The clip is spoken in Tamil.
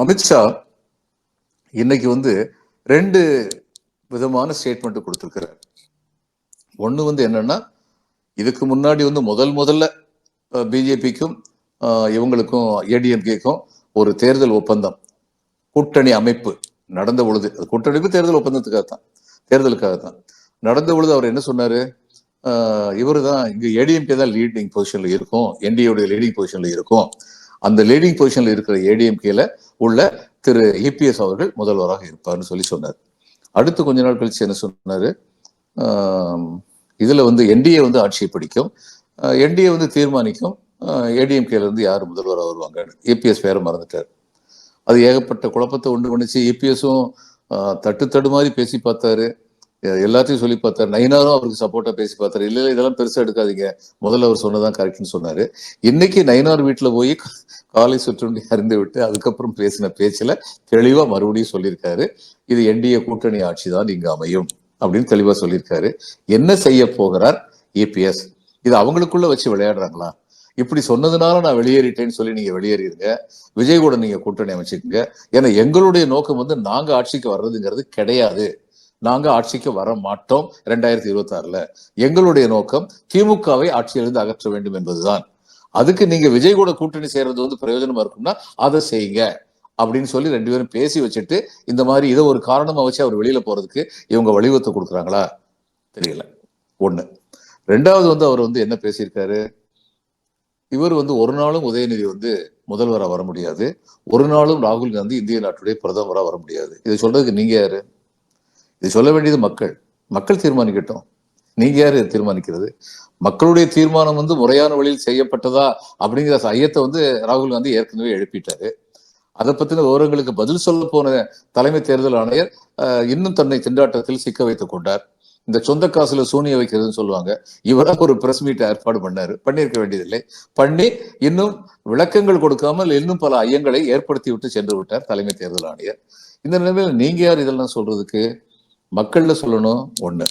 அமித்ஷா இன்னைக்கு வந்து ரெண்டு விதமான ஸ்டேட்மெண்ட் கொடுத்துருக்கிறார். ஒன்று வந்து என்னன்னா இதுக்கு முன்னாடி வந்து முதல் முதல்ல பிஜேபிக்கும் இவங்களுக்கும் ஏடிஎம்கேக்கும் ஒரு தேர்தல் ஒப்பந்தம் கூட்டணி அமைப்பு நடந்த பொழுது அது கூட்டணிப்பு தேர்தல் ஒப்பந்தத்துக்காக தான் தேர்தலுக்காக தான். நடந்த பொழுது அவர் என்ன சொன்னாரு? இவர் தான் இங்கே ஏடிஎம்கே தான் லீடிங் பொசிஷனில் இருக்கும் என்டிஏடைய லீடிங் பொசிஷனில் இருக்கும். அந்த லீடிங் பொசிஷன்ல இருக்கிற ஏடிஎம்கேல உள்ள திரு இபிஎஸ் அவர்கள் முதல்வராக இருப்பார்னு சொல்லி சொன்னார். அடுத்து கொஞ்ச நாள் கழிச்சு என்ன சொன்னாரு? ஆஹ் இதுல வந்து என்டிஏ வந்து ஆட்சியை பிடிக்கும். என்டிஏ வந்து தீர்மானிக்கும். ஏடிஎம்கேல இருந்து யார் முதல்வராக வருவாங்கன்னு இபிஎஸ் பேரை மறந்துட்டார். அது ஏகப்பட்ட குழப்பத்தை உண்டு பண்ணிச்சு. இபிஎஸும் தட்டு தடு மாதிரி பேசி பார்த்தாரு. எல்லாத்தையும் சொல்லி பார்த்தாரு. நயினாரும் அவருக்கு சப்போர்ட்டா பேசி பார்த்தாரு. இல்ல இதெல்லாம் பெருசா எடுக்காதீங்க. முதல்ல அவர் சொன்னதான் கரெக்ட்னு சொன்னாரு. இன்னைக்கு நயினார் வீட்டுல போய் காலை சுற்றுண்டி அறிந்து விட்டு அதுக்கப்புறம் பேசின பேச்சுல தெளிவா மறுபடியும் சொல்லியிருக்காரு. இது என்டிஏ கூட்டணி ஆட்சி தான் இங்கு அமையும் அப்படின்னு தெளிவா சொல்லியிருக்காரு. என்ன செய்ய போகிறார்? ஏபிஎஸ் இது அவங்களுக்குள்ள வச்சு விளையாடுறாங்களா? இப்படி சொன்னதுனால நான் வெளியேறிட்டேன்னு சொல்லி நீங்க வெளியேறிடுங்க விஜய் கூட நீங்க கூட்டணி அமைச்சுக்கோங்க. ஏன்னா எங்களுடைய நோக்கம் வந்து நாங்க ஆட்சிக்கு வர்றதுங்கிறது கிடையாது. நாங்க ஆட்சிக்கு வர மாட்டோம் ரெண்டாயிரத்தி இருபத்தி ஆறுல எங்களுடைய நோக்கம் திமுகவை ஆட்சியிலிருந்து அகற்ற வேண்டும் என்பதுதான். அதுக்கு நீங்க விஜய் கூட கூட்டணி செய்யறது வந்து பிரயோஜனமா இருக்கும்னா அதை செய்யுங்க. அப்படின்னு சொல்லி ரெண்டு பேரும் பேசி வச்சுட்டு இந்த மாதிரி இதை ஒரு காரணமா வச்சு அவர் வெளியில போறதுக்கு இவங்க வழிவகுத்து கொடுக்குறாங்களா? தெரியல. ஒண்ணு. ரெண்டாவது வந்து அவர் வந்து என்ன பேசியிருக்காரு? இவர் வந்து ஒரு நாளும் உதயநிதி வந்து முதல்வராக வர முடியாது. ஒரு நாளும் ராகுல் காந்தி இந்திய நாட்டுடைய பிரதமராக வர முடியாது. இதை சொல்றதுக்கு நீங்க யாரு? இது சொல்ல வேண்டியது மக்கள். மக்கள் தீர்மானிக்கட்டும். நீங்க யாரு தீர்மானிக்கிறது? மக்களுடைய தீர்மானம் வந்து முறையான வழியில் செய்யப்பட்டதா அப்படிங்கிற ஐயத்தை வந்து ராகுல் காந்தி ஏற்கனவே எழுப்பிட்டாரு. அதை பத்தின விவரங்களுக்கு பதில் சொல்ல போன தலைமை தேர்தல் ஆணையர் இன்னும் தன்னை திண்டாட்டத்தில் சிக்க வைத்துக் கொண்டார். இந்த சொந்த காசுல சூனிய வைக்கிறதுன்னு சொல்லுவாங்க. இவராக ஒரு பிரஸ் மீட் ஏற்பாடு பண்ணாரு. பண்ணியிருக்க வேண்டியதில்லை. பண்ணி இன்னும் விளக்கங்கள் கொடுக்காமல் இன்னும் பல ஐயங்களை ஏற்படுத்தி விட்டு சென்று விட்டார் தலைமை தேர்தல் ஆணையர். இந்த நிலைமையில் நீங்க யார் இதெல்லாம் சொல்றதுக்கு? மக்கள்ல சொல்லணும் ஒன்று